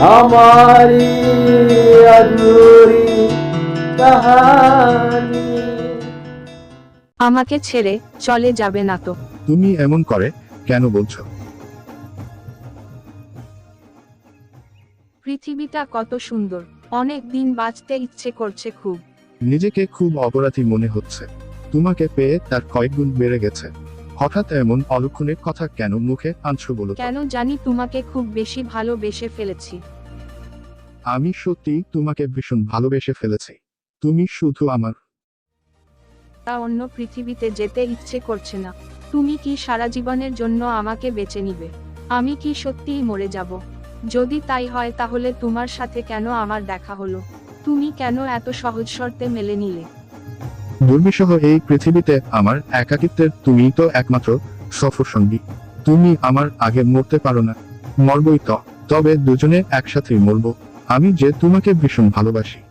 हमारी अधूरी कहानी আমাকে ছেড়ে চলে যাবে না তো। তুমি এমন করে কেন বলছো? পৃথিবীটা কত সুন্দর অনেক দিন বাঁচতে ইচ্ছে করছে খুব। নিজেকে খুব অপরাধী মনে হচ্ছে। তোমাকে পেয়ে তার কয়েকগুণ বেড়ে গেছে। হঠাৎ এমন অলক্ষণের কথা কেন মুখে আনছো বলো কেন জানি তোমাকে খুব বেশি ভালোবেসে ফেলেছি। আমি সত্যি তোমাকে ভীষণ ভালোবেসে ফেলেছি। তুমি শুধু আমার তা অন্য পৃথিবীতে যেতে ইচ্ছে করছে না। তুমি কি সারা জীবনের জন্য আমাকে বেছে নিবে? আমি কি সত্যিই মরে যাব? যদি তাই হয় তাহলে তোমার সাথে কেন আমার দেখা হলো? তুমি কেন এত সহজ শর্তে মেলে নিলে? দুর্বিষহ এই পৃথিবীতে আমার একাকিত্বের তুমি তো একমাত্র সফর সঙ্গী। তুমি আমার আগে মরতে পারো না। মরবই তো। তবে দুজনে একসাথেই মরবো। আমি যে তোমাকে ভীষণ ভালোবাসি।